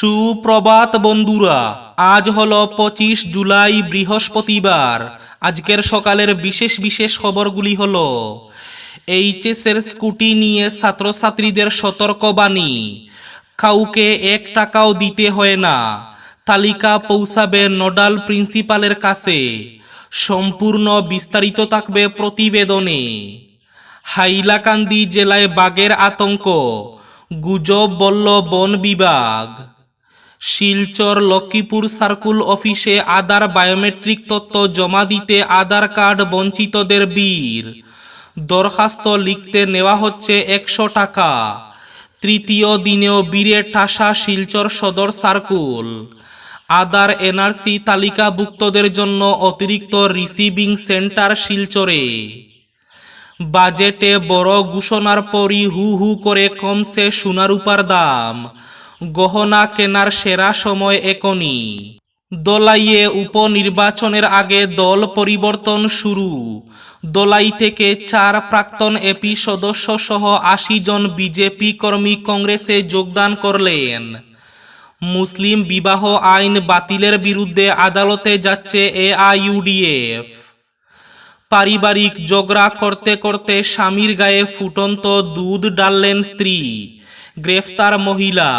সুপ্রভাত বন্ধুরা, আজ হলো পঁচিশ জুলাই বৃহস্পতিবার। আজকের সকালের বিশেষ বিশেষ খবরগুলি হলো, এইচএসের স্কুটি নিয়ে ছাত্রছাত্রীদের সতর্কবাণী, কাউকে এক টাকাও দিতে হয় না, তালিকা পৌঁছাবে নোডাল প্রিন্সিপালের কাছে, সম্পূর্ণ বিস্তারিত থাকবে প্রতিবেদনে। হাইলাকান্দি জেলায় বাঘের আতঙ্ক, গুজব বলল বন বিভাগ। শিলচর লক্ষ্মীপুর সার্কুল অফিসে আধার বায়োমেট্রিক তথ্য জমা দিতে আধার কার্ড বঞ্চিতদের বীর। দরখাস্ত লিখতে নেওয়া হচ্ছে একশো টাকা। তৃতীয় দিনেও বীরে ঠাসা শিলচর সদর সার্কুল। আধার এনআরসি তালিকাভুক্তদের জন্য অতিরিক্ত রিসিভিং সেন্টার শিলচরে। বাজেটে বড় ঘোষণার পরই হু হু করে কমছে সোনারূপার দাম। গহনা কেনার সেরা সময় এখনই দোলাইয়ে উপনির্বাচনের আগে দল পরিবর্তন শুরু। দোলাই থেকে চার প্রাক্তন এপি সদস্য সহ আশি জন বিজেপি কর্মী কংগ্রেসে যোগদান করলেন। মুসলিম বিবাহ আইন বাতিলের বিরুদ্ধে আদালতে যাচ্ছে এআইইউডিএফ। পারিবারিক ঝগড়া করতে করতে স্বামীর গায়ে ফুটন্ত দুধ ডাললেন স্ত্রী, গ্রেফতার মহিলা।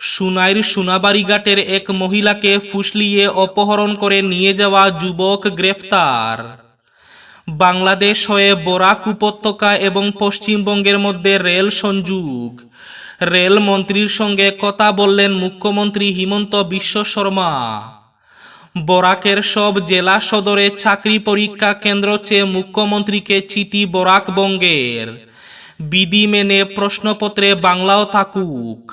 সুনাইর সোনাবাড়িঘাটের এক মহিলাকে ফুসলিয়ে অপহরণ করে নিয়ে যাওয়া যুবক গ্রেফতার। বাংলাদেশ হয়ে বরাক উপত্যকা এবং পশ্চিমবঙ্গের মধ্যে রেল সংযোগ। রেল মন্ত্রীর সঙ্গে কথা বললেন মুখ্যমন্ত্রী হিমন্ত বিশ্ব শর্মা। বরাকের সব জেলা সদরে চাকরি পরীক্ষা কেন্দ্র চেয়ে মুখ্যমন্ত্রীকে চিঠি বরাক বঙ্গের। বিধি মেনে প্রশ্নপত্রে বাংলাও থাকুক।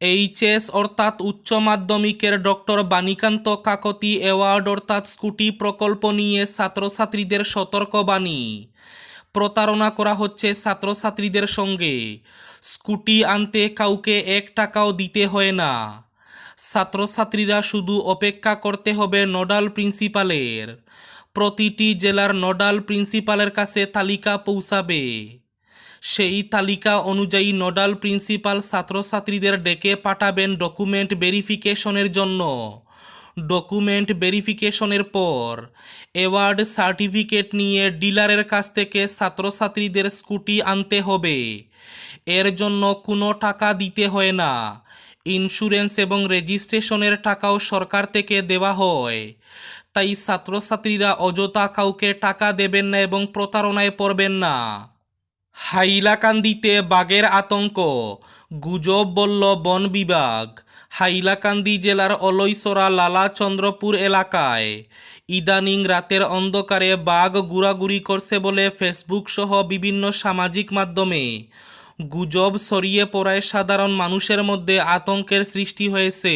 এইচএস অর্থাৎ উচ্চ মাধ্যমিকের ডক্টর বাণীকান্ত কাকতি অ্যাওয়ার্ড অর্থাৎ স্কুটি প্রকল্প নিয়ে ছাত্রছাত্রীদের সতর্কবাণী। প্রতারণা করা হচ্ছে ছাত্রছাত্রীদের সঙ্গে। স্কুটি আনতে কাউকে এক টাকাও দিতে হয় না। ছাত্রছাত্রীরা শুধু অপেক্ষা করতে হবে নোডাল প্রিন্সিপালের। প্রতিটি জেলার নোডাল প্রিন্সিপালের কাছে তালিকা পৌঁছাবে। সেই তালিকা অনুযায়ী নোডাল প্রিন্সিপাল ছাত্রছাত্রীদের ডেকে পাঠাবেন ডকুমেন্ট ভেরিফিকেশনের জন্য। ডকুমেন্ট ভেরিফিকেশনের পর অ্যাওয়ার্ড সার্টিফিকেট নিয়ে ডিলারের কাছ থেকে ছাত্রছাত্রীদের স্কুটি আনতে হবে। এর জন্য কোনো টাকা দিতে হয় না। ইন্স্যুরেন্স এবং রেজিস্ট্রেশনের টাকাও সরকার থেকে দেওয়া হয়। তাই ছাত্রছাত্রীরা অযথা কাউকে টাকা দেবেন না এবং প্রতারণায় পড়বেন না। হাইলাকান্দিতে বাঘের আতঙ্ক। গুজব বলল বন বিভাগ, হাইলাকান্দি জেলার অলৈসরা লালাচন্দ্রপুর এলাকায়। ইদানিং রাতের অন্ধকারে বাঘ ঘুরাঘুরি করছে বলে ফেসবুক সহ বিভিন্ন সামাজিক মাধ্যমে। গুজব ছড়িয়ে পড়ায় সাধারণ মানুষের মধ্যে আতঙ্কের সৃষ্টি হয়েছে।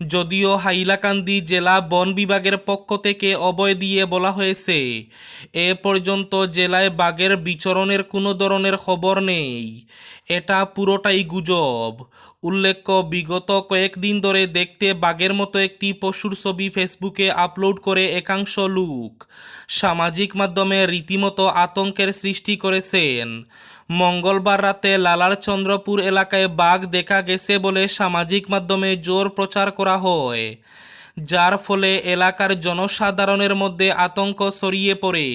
যদিও হাইলাকান্দি জেলা বন বিভাগের পক্ষ থেকে অবয় দিয়ে বলা হয়েছে, এ পর্যন্ত জেলায় বাঘের বিচরণের কোনো ধরনের খবর নেই। এটা পুরোটাই গুজব। উল্লেখ্য, বিগত কয়েকদিন ধরে দেখতে বাঘের মতো একটি পশুর ছবি ফেসবুকে আপলোড করে একাংশ লোক সামাজিক মাধ্যমে রীতিমতো আতঙ্কের সৃষ্টি করেছেন। মঙ্গলবার রাতে লালার চন্দ্রপুর এলাকায় বাঘ দেখা গেছে বলে সামাজিক মাধ্যমে জোর প্রচার করা হয়, যার ফলে এলাকার জনসাধারণের মধ্যে আতঙ্ক ছড়িয়ে পড়ে।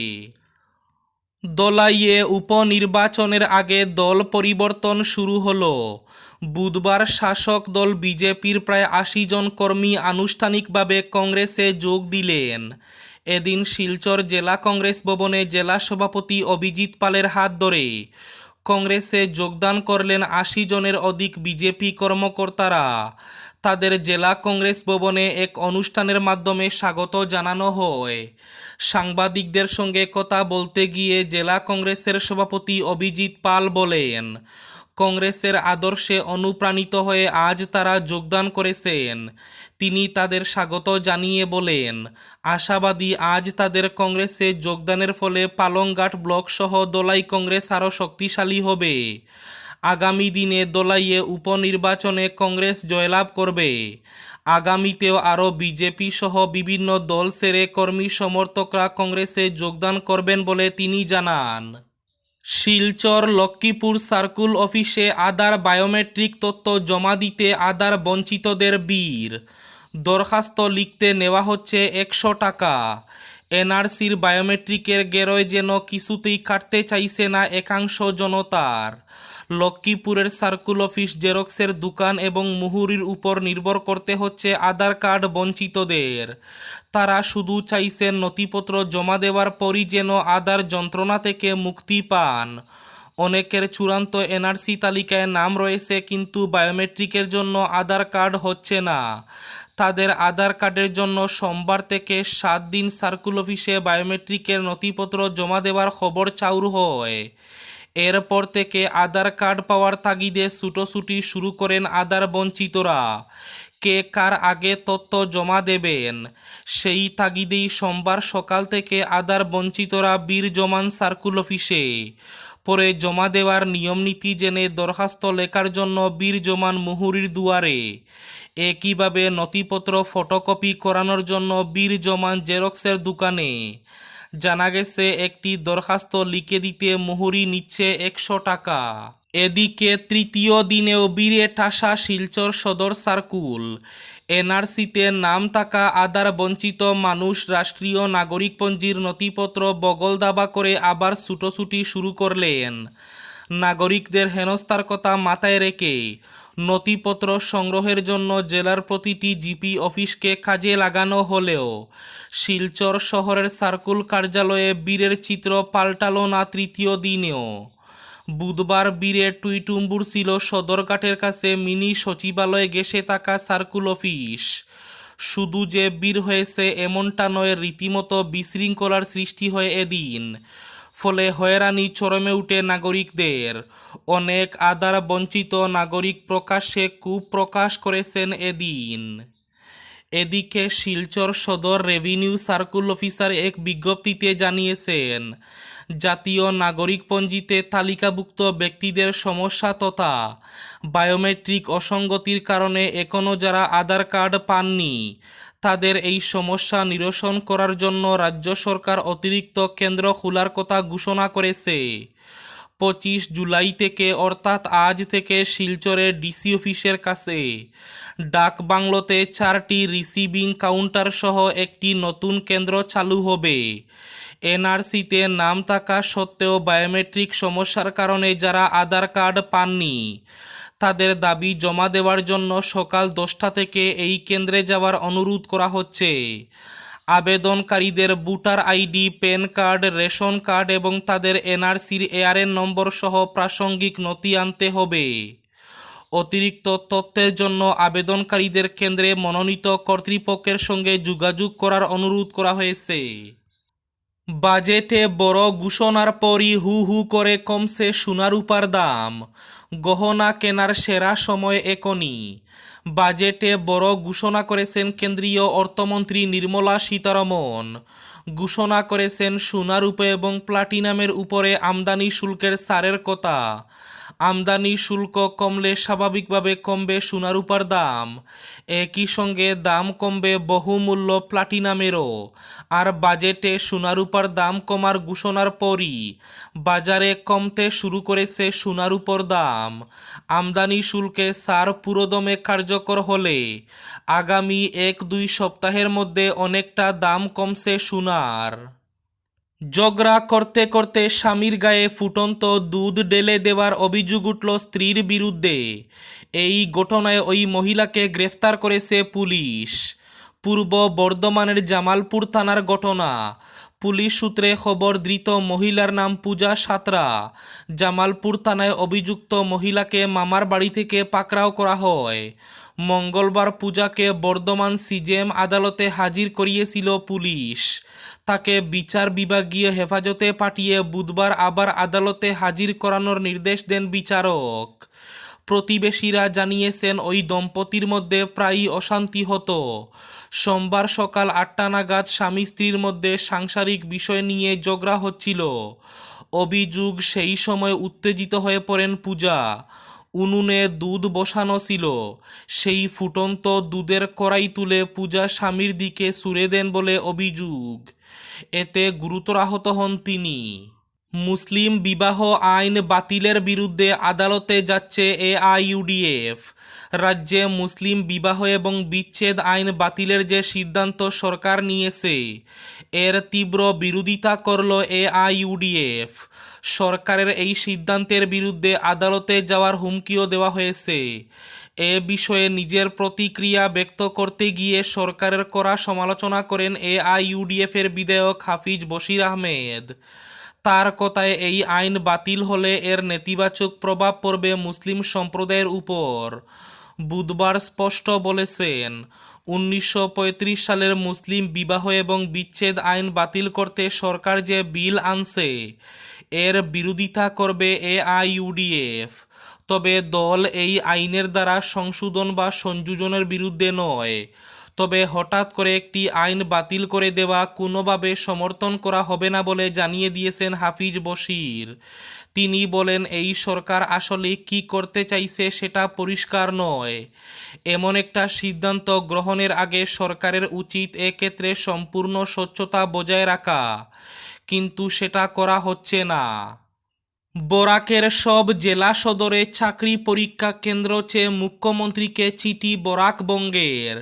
দলাইয়ে উপনির্বাচনের আগে দল পরিবর্তন শুরু হল। বুধবার শাসক দল বিজেপির প্রায় আশি জন কর্মী আনুষ্ঠানিকভাবে কংগ্রেসে যোগ দিলেন। এদিন শিলচর জেলা কংগ্রেস ভবনে জেলা সভাপতি অভিজিৎ পালের হাত ধরে কংগ্রেসে যোগদান করলেন আশি জনের অধিক বিজেপি কর্মকর্তারা। তাদের জেলা কংগ্রেস ভবনে এক অনুষ্ঠানের মাধ্যমে স্বাগত জানানো হয়। সাংবাদিকদের সঙ্গে কথা বলতে গিয়ে জেলা কংগ্রেসের সভাপতি অভিজিৎ পাল বলেন, কংগ্রেসের আদর্শে অনুপ্রাণিত হয়ে আজ তারা যোগদান করেছেন। তিনি তাদের স্বাগত জানিয়ে বলেন, আশাবাদী আজ তাদের কংগ্রেসে যোগদানের ফলে পালংঘাট ব্লক সহ দোলাই কংগ্রেস আরও শক্তিশালী হবে। আগামী দিনে দোলাইয়ে উপনির্বাচনে কংগ্রেস জয়লাভ করবে। আগামীতেও আরও বিজেপি সহ বিভিন্ন দল সেরে কর্মী সমর্থকরা কংগ্রেসে যোগদান করবেন বলে তিনি জানান। শিলচর, লক্ষ্মীপুর সার্কুল অফিসে আধার বায়োমেট্রিক তথ্য জমা দিতে আধার বঞ্চিতদের বীর। দরখাস্ত লিখতে নেওয়া হচ্ছে একশো টাকা। এনআরসির বায়োমেট্রিকের গেরোয় যেন কিছুতেই কাটতে চাইছে না একাংশ জনতার। লক্ষ্মীপুরের সার্কুল অফিস জেরক্সের দোকান এবং মুহুরির উপর নির্ভর করতে হচ্ছে আধার কার্ড বঞ্চিতদের। তারা শুধু চাইছেন নথিপত্র জমা দেওয়ার পরই যেন আধার যন্ত্রণা থেকে মুক্তি পান। অনেকের চূড়ান্ত এনআরসি তালিকায় নাম রয়েছে কিন্তু বায়োমেট্রিকের জন্য আধার কার্ড হচ্ছে না। তাদের আধার কার্ডের জন্য সোমবার থেকে সাত দিন সার্কুল অফিসে বায়োমেট্রিকের নথিপত্র জমা দেওয়ার খবর চাউর হয়। এরপর থেকে আধার কার্ড পাওয়ার তাগিদে ছুটোছুটি শুরু করেন আধার বঞ্চিতরা। কে কার আগে তথ্য জমা দেবেন? সেই তাগিদেই সোমবার সকাল থেকে আধার বঞ্চিতরা বীর জমান সার্কুল অফিসে। পরে জমা দেওয়ার নিয়মনীতি জেনে দরখাস্ত লেখার জন্য বীর জমান মুহুরির দুয়ারে। একইভাবে নথিপত্র ফটোকপি করানোর জন্য বীর জমান জেরক্সের দোকানে? জানা গেছে, একটি দরখাস্ত লিখে দিতে মুহুরি নিচ্ছে একশো টাকা। এদিকে তৃতীয় দিনেও বীরে ঠাসা শিলচর সদর সার্কুল। এনআরসিতে নাম থাকা আধার বঞ্চিত মানুষ রাষ্ট্রীয় নাগরিকপঞ্জির নথিপত্র বগল দাবা করে আবার ছুটোছুটি শুরু করলেন। নাগরিকদের হেনস্থার কথা মাথায় রেখে নথিপত্র সংগ্রহের জন্য জেলার প্রতিটি জিপি অফিসকে কাজে লাগানো হলেও শিলচর শহরের সার্কুল কার্যালয়ে বীরের চিত্র পাল্টালো না তৃতীয় দিনেও। বুধবার বীরে টুইটুম্বুর ছিল সদরঘাটের কাছে মিনি সচিবালয়ে গেসে থাকা সার্কুল অফিস। শুধু যে বীর হয়েছে এমনটা নয়, রীতিমতো বিশৃঙ্খলার সৃষ্টি হয় এদিন। ফলে হয়রানি চরমে উঠে নাগরিকদের। অনেক আধার বঞ্চিত নাগরিক প্রকাশ্যে কূপ প্রকাশ করেছেন এদিন। এদিকে শিলচর সদর রেভিনিউ সার্কুল অফিসার এক বিজ্ঞপ্তিতে জানিয়েছেন, জাতীয় নাগরিকপঞ্জিতে তালিকাভুক্ত ব্যক্তিদের সমস্যা তথা বায়োমেট্রিক অসঙ্গতির কারণে এখনও যারা আধার কার্ড পাননি তাদের এই সমস্যা নিরসন করার জন্য রাজ্য সরকার অতিরিক্ত কেন্দ্র খোলার কথা ঘোষণা করেছে। পঁচিশ জুলাই থেকে, অর্থাৎ আজ থেকে শিলচরের ডিসি অফিসের কাছে। ডাক বাংলোতে চারটি রিসিভিং কাউন্টার সহ একটি নতুন কেন্দ্র চালু হবে। এনআরসিতে নাম থাকা সত্ত্বেও বায়োমেট্রিক সমস্যার কারণে যারা আধার কার্ড পাননি তাদের দাবি জমা দেওয়ার জন্য সকাল দশটা থেকে এই কেন্দ্রে যাওয়ার অনুরোধ করা হচ্ছে। আবেদনকারীদের voter ID, PAN card, ration card এবং তাদের এনআরসির এআরএন নম্বর সহ প্রাসঙ্গিক নথি আনতে হবে। অতিরিক্ত তথ্যের জন্য আবেদনকারীদের কেন্দ্রে মনোনীত কর্তৃপক্ষের সঙ্গে যোগাযোগ করার অনুরোধ করা হয়েছে। বাজেটে বড় ঘোষণার পরই হু হু করে কমছে সোনার উপার দাম। গহনা কেনার সেরা সময় এখনই বাজেটে বড় ঘোষণা করেছেন কেন্দ্রীয় অর্থমন্ত্রী নির্মলা সীতারমন। ঘোষণা করেছেন সোনারূপে এবং প্লাটিনামের উপরে আমদানি শুল্কের সারের কথা। আমদানি শুল্ক কমলে স্বাভাবিকভাবে কমবে সোনারূপার দাম। একই সঙ্গে দাম কমবে বহুমূল্য প্লাটিনামেরও। আর বাজেটে সোনারূপার দাম কমার ঘোষণার পরই বাজারে কমতে শুরু করেছে সোনারূপর দাম। আমদানি শুল্কে সার পুরোদমে কার্যকর হলে আগামী এক দুই সপ্তাহের মধ্যে অনেকটা দাম কমছে সোনার। ঝগড়া করতে করতে স্বামীর গায়ে ফুটন্ত দুধ ডেলে দেওয়ার অভিযোগ উঠল স্ত্রীর বিরুদ্ধে। এই ঘটনায় ওই মহিলাকে গ্রেফতার করেছে পুলিশ। পূর্ব বর্ধমানের জামালপুর থানার ঘটনা। পুলিশ সূত্রে খবর, ধৃত মহিলার নাম পূজা সাঁতরা। জামালপুর থানায় অভিযুক্ত মহিলাকে মামার বাড়ি থেকে পাকড়াও করা হয়। মঙ্গলবার পূজাকে বর্ধমান সিজেম আদালতে হাজির করিয়েছিল পুলিশ। তাকে বিচার বিভাগীয় হেফাজতে পাঠিয়ে বুধবার আবার আদালতে হাজির করানোর নির্দেশ দেন বিচারক। প্রতিবেশীরা জানিয়েছেন, ওই দম্পতির মধ্যে প্রায়ই অশান্তি হতো। সোমবার সকাল আটটা নাগাদ স্বামী স্ত্রীর মধ্যে সাংসারিক বিষয় নিয়ে ঝগড়া হচ্ছিল। অভিযোগ সেই সময় উত্তেজিত হয়ে পড়েন পূজা। উনুনে দুধ বসানো ছিল। সেই ফুটন্ত দুধের কড়াই তুলে পূজা স্বামীর দিকে সুরে দেন বলে অভিযোগ। এতে গুরুতর আহত হন তিনি। মুসলিম বিবাহ আইন বাতিলের বিরুদ্ধে আদালতে যাচ্ছে এআইইউডিএফ। রাজ্যে মুসলিম বিবাহ এবং বিচ্ছেদ আইন বাতিলের যে সিদ্ধান্ত সরকার নিয়েছে, এর তীব্র বিরোধিতা করল এআইইউডিএফ। সরকারের এই সিদ্ধান্তের বিরুদ্ধে আদালতে যাওয়ার হুমকিও দেওয়া হয়েছে। এ বিষয়ে নিজের প্রতিক্রিয়া ব্যক্ত করতে গিয়ে সরকারের করা সমালোচনা করেন এআইইউডিএফ এর বিধায়ক হাফিজ বশির আহমেদ। তার কথায় এই আইন বাতিল হলে এর নেতিবাচক প্রভাব পড়বে মুসলিম সম্প্রদায়ের উপর। বুধবার স্পষ্ট বলেছেন, উনিশশো পঁয়ত্রিশ সালের মুসলিম বিবাহ এবং বিচ্ছেদ আইন বাতিল করতে সরকার যে বিল আনছে, এর বিরোধিতা করবে এআইইউডিএফ তবে দল এই আইনের দ্বারা সংশোধন বা সংযোজনের বিরুদ্ধে নয়। তবে হঠাৎ করে একটি আইন বাতিল করে দেওয়া কোনোভাবে সমর্থন করা হবে না বলে জানিয়ে দিয়েছেন হাফিজ বশির। তিনি বলেন, এই সরকার আসলে কি করতে চাইছে সেটা পরিষ্কার নয়। এমন একটা সিদ্ধান্ত গ্রহণের আগে সরকারের উচিত এক্ষেত্রে সম্পূর্ণ স্বচ্ছতা বজায় রাখা। কিন্তু সেটা করা হচ্ছে না। বরাকের সব জেলা সদরে চাকরি পরীক্ষা কেন্দ্র চেয়ে মুখ্যমন্ত্রীকে চিঠি বরাকবঙ্গের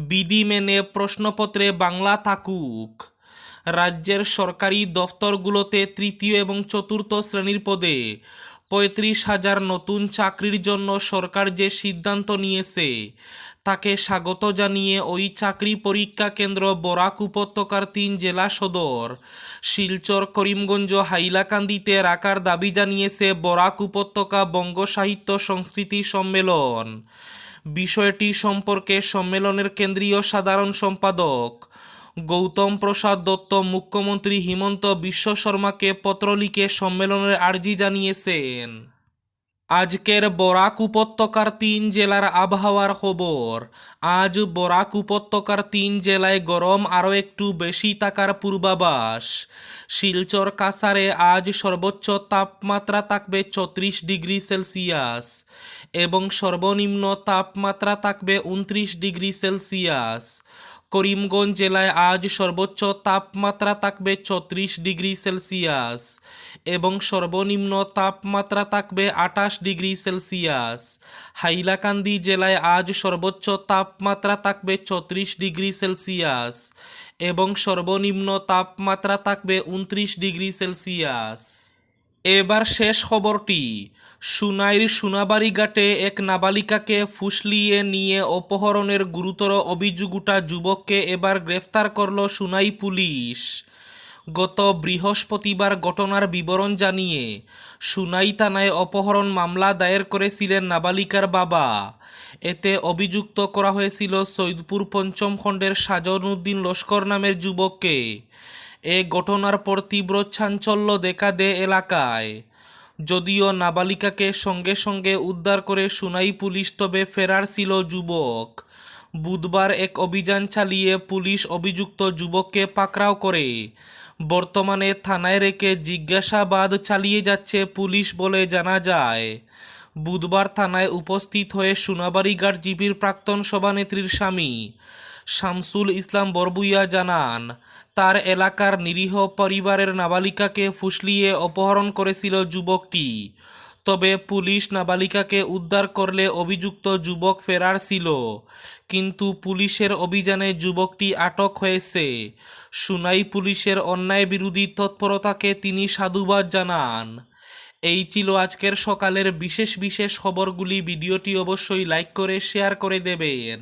বিধি মেনে প্রশ্নপত্রে বাংলা থাকুক। রাজ্যের সরকারি দফতরগুলোতে তৃতীয় এবং চতুর্থ শ্রেণির পদে পঁয়ত্রিশ হাজার নতুন চাকরির জন্য সরকার যে সিদ্ধান্ত নিয়েছে তাকে স্বাগত জানিয়ে ওই চাকরি পরীক্ষা কেন্দ্র বরাক উপত্যকার তিন জেলা সদর। শিলচর, করিমগঞ্জ, হাইলাকান্দিতে রাখার দাবি জানিয়েছে বরাক উপত্যকা বঙ্গ সাহিত্য সংস্কৃতি সম্মেলন। বিষয়টি সম্পর্কে সম্মেলনের কেন্দ্রীয় সাধারণ সম্পাদক গৌতম প্রসাদ দত্ত, মুখ্যমন্ত্রী হিমন্ত বিশ্ব শর্মাকে পত্র লিখে সম্মেলনের আর্জি জানিয়েছেন। আজকের বরাক উপত্যকার তিন জেলার আবহাওয়ার খবর। আজ বরাক উপত্যকার তিন জেলায় গরম আরও একটু বেশি থাকার পূর্বাভাস। শিলচর কাসারে আজ সর্বোচ্চ তাপমাত্রা থাকবে চৌত্রিশ ডিগ্রি সেলসিয়াস এবং সর্বনিম্ন তাপমাত্রা থাকবে উনত্রিশ ডিগ্রি সেলসিয়াস। করিমগঞ্জ জেলায় আজ সর্বোচ্চ তাপমাত্রা থাকবে চৌত্রিশ ডিগ্রি সেলসিয়াস এবং সর্বনিম্ন তাপমাত্রা থাকবে আঠাশ ডিগ্রি সেলসিয়াস। হাইলাকান্দি জেলায় আজ সর্বোচ্চ তাপমাত্রা থাকবে চৌত্রিশ ডিগ্রি সেলসিয়াস এবং সর্বনিম্ন তাপমাত্রা থাকবে উনত্রিশ ডিগ্রি সেলসিয়াস। এবার শেষ খবরটি সুনাইর ঘাটে এক নাবালিকাকে ফুসলিয়ে নিয়ে অপহরণের গুরুতর অভিযোগ উঠা যুবককে এবার গ্রেফতার করল সুনাই পুলিশ। গত বৃহস্পতিবার ঘটনার বিবরণ জানিয়ে সুনাই থানায় অপহরণ মামলা দায়ের করেছিলেন নাবালিকার বাবা। এতে অভিযুক্ত করা হয়েছিল সৈদপুর পঞ্চম খণ্ডের সাজনুদ্দিন লস্কর নামের যুবককে। এ ঘটনার পর তীব্র চাঞ্চল্য দেখা দেয় এলাকায়। যদিও নাবালিকাকে সঙ্গে সঙ্গে উদ্ধার করে সুনাই পুলিশ, তবে ফেরার ছিল যুবক। বুধবার এক অভিযান চালিয়ে পুলিশ অভিযুক্ত যুবককে পাকড়াও করে। বর্তমানে থানায় রেখে জিজ্ঞাসাবাদ চালিয়ে যাচ্ছে পুলিশ বলে জানা যায়। বুধবার থানায় উপস্থিত হয়ে সোনাবাড়িঘাট জিপির প্রাক্তন সভানেত্রীর স্বামী শামসুল ইসলাম বরবুইয়া জানান, তার এলাকার নিরীহ পরিবারের নাবালিকাকে ফুসলিয়ে অপহরণ করেছিল যুবকটি। তবে পুলিশ নাবালিকাকে উদ্ধার করলে অভিযুক্ত যুবক ফেরার ছিল, কিন্তু পুলিশের অভিযানে যুবকটি আটক হয়েছে। সুনাই পুলিশের অন্যায় বিরোধী তৎপরতাকে তিনি সাধুবাদ জানান। এই ছিল আজকের সকালের বিশেষ বিশেষ খবরগুলি। ভিডিওটি অবশ্যই লাইক করে, শেয়ার করে দেবেন।